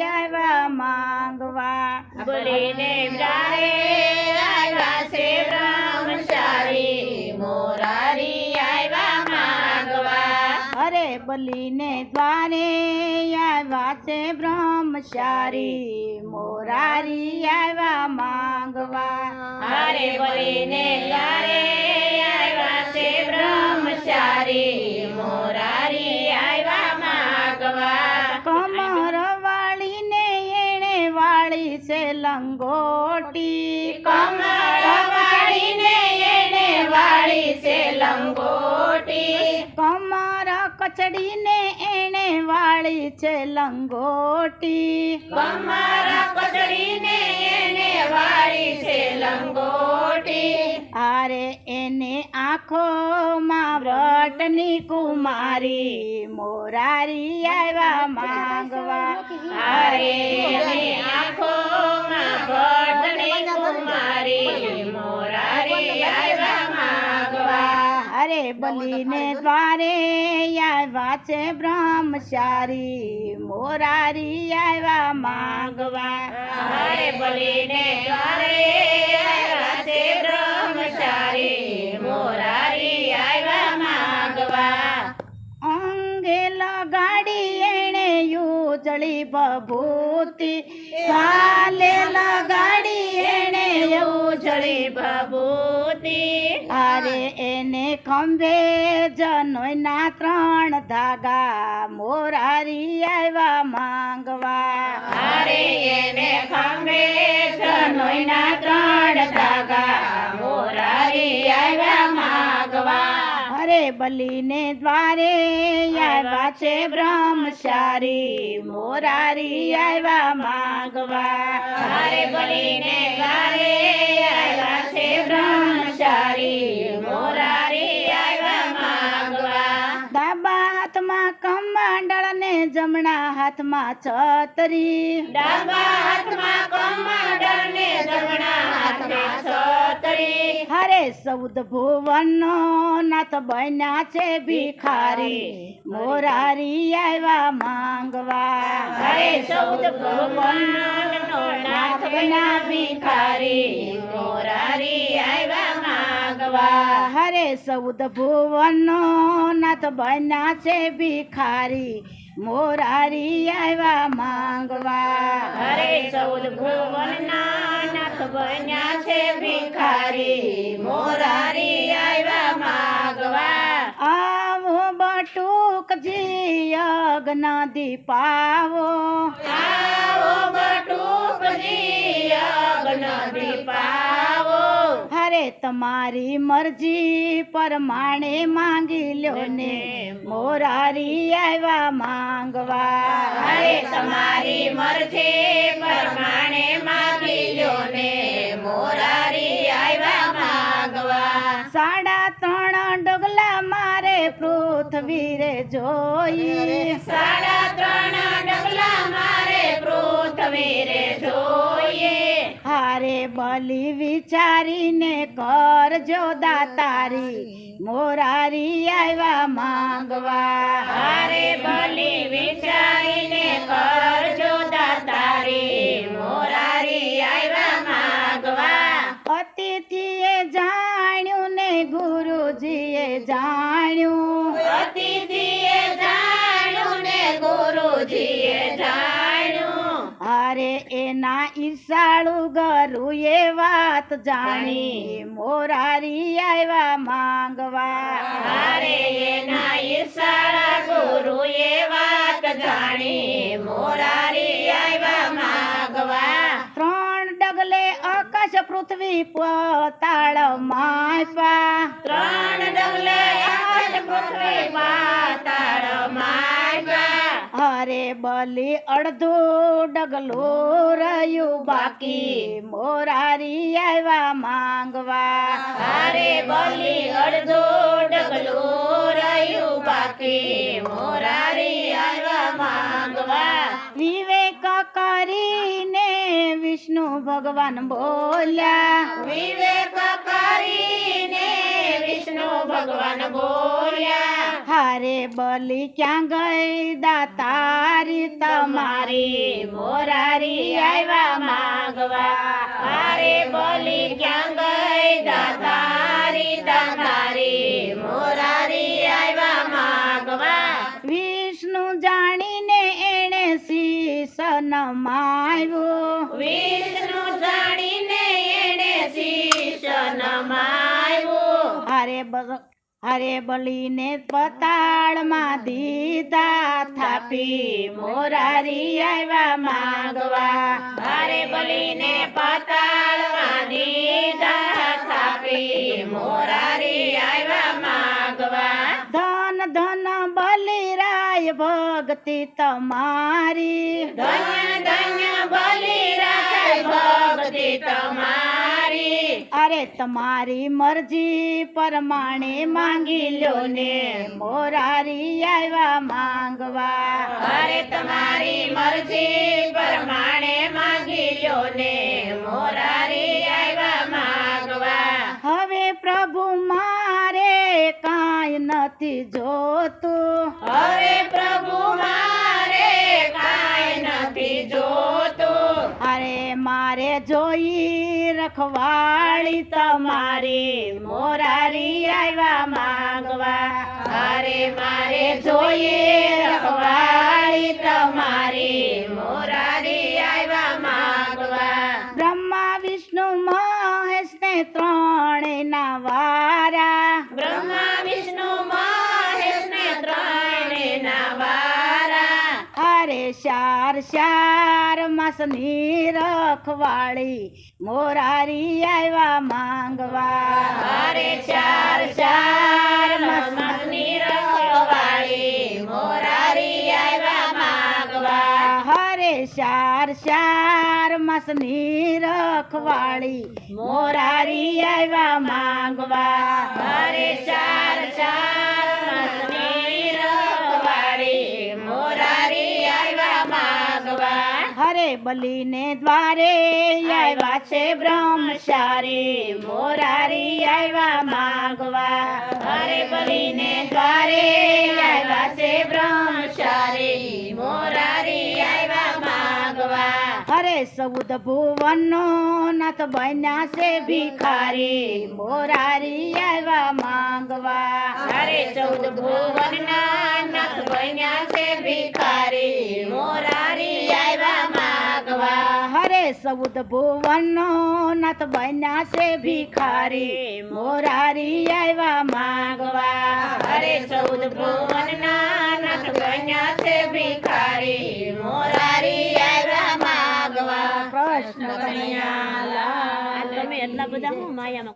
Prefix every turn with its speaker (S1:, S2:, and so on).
S1: આવ્યા માંગવા.
S2: બોલીને બ્રારે આવ્યા છે બ્રહ્મચારી. મોરારી આવ્યા માંગવા.
S1: અરે બલીને દ્વારે આવ્યા છે બ્રહ્મચારી. મોરારી આવ્યા માંગવા.
S2: અરે બલીને દ્વારે આવ્યા છે બ્રહ્મચારી. મોરારી
S1: લંગોટી
S2: કમળ વાળીને એને વાળી છે લંગોટી.
S1: કમર કચડીને એણે વાળી છે લંગોટી.
S2: કમર કચડીને એને વાળી છે લંગોટી.
S1: અરે એને આંખોમાં વ્રતની કુમારી મોરારી આવ્યા માંગવા.
S2: હારે
S1: બલીને દ્વારે આવ્યા છે બ્રહ્મચારી. મોરારી આવ્યા માંગવા.
S2: હારે બલીને દ્વારે આવ્યા છે બ્રહ્મચારી. મોરારી આવ્યા માંગવા.
S1: અંગે લગાડી એણે ઉજળી બભૂતિ કાલે લગાડી એણે
S2: ઉજળી
S1: એને ખંભે જનોયના ત્રણ ધાગા મોરારી આવ્યા માંગવા.
S2: હારે એને ખંભે જનોઈના ત્રણ ધાગા મોરારી આવ્યા માગવા.
S1: અરે બલીને દ્વારે આવ્યા છે બ્રહ્મચારી મોરારી આવ્યા માંગવા.
S2: હારે બલીને દ્વારે આવ્યા છે બ્રહ્મચારી મોરારી
S1: જમણા હાથમાં છતરી.
S2: ડાબા હાથમાં કમંડળ ને જમણા હાથમાં છતરી.
S1: હરે સૌદ ભુવનનો નાથ બન્યા છે ભિખારી. મોરારી આવ્યા માંગવા.
S2: હરે ચૌદ ભુવનનો નાથ બન્યા ભિખારી. મોરારી આવ્યા માગવા.
S1: હરે સૌદ ભુવનનો નાથ બન્યા છે ભિખારી. મોરારી આવ્યા માંગવા.
S2: હરે ચૌદ ભુવનના નાથ બન્યા છે ભિખારી. મોરારી આવ્યા માંગવા.
S1: આવો બટુકજી અગ્ન દીપાવો
S2: આવો બટુકજી
S1: તમારી મરજી પરમાણે માંગી લ્યો ને મોરારી આવ્યા માંગવા.
S2: અરે તમારી મરજી પરમાણે માંગી લ્યો ને મોરારી આવ્યા માંગવા.
S1: સાડા ત્રણ ડગલા મારે પૃથ્વી રે જોઈ
S2: સાડા ત્રણ ડગલા મારે પૃથ્વી રે જોઈએ
S1: હારે બલી વિચારીને કરજો દાતારી. મોરારી આવ્યા માંગવા.
S2: હારે બલી વિચારીને કરજો દાતારી. મોરારી
S1: ઈશાળુ એ વાત જાણી. મોરારી આવ્યા માંગવા.
S2: હારે એના ઈશારા ગુરુ એ વાત જાણી. મોરારી આવ્યા માગવા.
S1: આકાશ પૃથ્વી પતાળ માપા
S2: ત્રણ ડગલે આકાશ પૃથ્વી પાતાળ માગ્યા
S1: અરે બલી અડધું ડગલું રહ્યું. બાકી મોરારી આવ્યા માંગવા.
S2: અરે બલી અડધો ડગલો રહ્યું. બાકી મોરારી
S1: ભગવાન બોલ્યા
S2: વિવેક કરીને વિષ્ણુ ભગવાન બોલ્યા
S1: હારે બલી ક્યાં ગઈ દાતારી તમારી?
S2: મોરારી આવ્યા માગવા. હારે બોલી ક્યાં ગઈ દાતારી દાતારી મોરારી આવ્યા માગવા.
S1: વિષ્ણુ જાણીને એણે શીશ નમાવ્યું.
S2: વિષ્ણુ જાણીને એને શીશ નમાવ્યું
S1: હારે હારે બલીને પતાળમાં દીધા થાપી મોરારી આવ્યા માંગવા.
S2: અરે બલીને પતાળમાં દીધા થાપી મોરારી આવ્યા માંગવા.
S1: ધન ધન ભક્તિ તમારી.
S2: ધન્ય ધન્ય બલિરાય ભક્તિ તમારી.
S1: અરે તમારી મરજી પરમાણે માંગી લ્યો ને મોરારી આવ્યા માંગવા.
S2: અરે તમારી મરજી પરમાણે માંગી લ્યો ને મોરારી
S1: નથી જોતું
S2: હવે પ્રભુ મારે કાંઈ નથી જોતું.
S1: અરે મારે જોઈ રખવાળી તમારી મોરારી આવ્યા માંગવા.
S2: અરે મારે જોઈએ રખવાળી તમારી મોરારી આવ્યા માંગવા.
S1: બ્રહ્મા વિષ્ણુ મહેશ ને ત્રણે શાર માસની રખવાળી મોરારી આવ્યા માંગવા.
S2: મારે ચાર ચાર માસની રખવાળી મોરારી આવ્યા માંગવા.
S1: હરે
S2: ચાર ચાર માસની રખવાળી મોરારી આવ્યા માંગવા.
S1: બલીને દ્વારે આવ્યા છે બ્રહ્મચારી. મોરારી આવ્યા માગવા.
S2: હરે બલીને દ્વારે આવ્યા છે બ્રહ્મચારી. મોરારી આવ્યા માગવા.
S1: હરે સૌદ ભુવનનો નાથ બન્યા છે ભિખારી. મોરારી આવ્યા માંગવા.
S2: હરે સૌદ ભુવનના નાથ બન્યા છે ભિખારી.
S1: હરે સૌદ ભુવનનો નાથ બન્યા છે ભિખારી. મોરારી આવ્યા માંગવા.
S2: હરે સૌદ ભુવનના નાથ બન્યા છે ભિખારી. મોરારી આવ્યા માંગવા.
S1: કૃષ્ણ
S2: કન્યા લાલ.
S1: તમે એટલા બધા હું માયામાં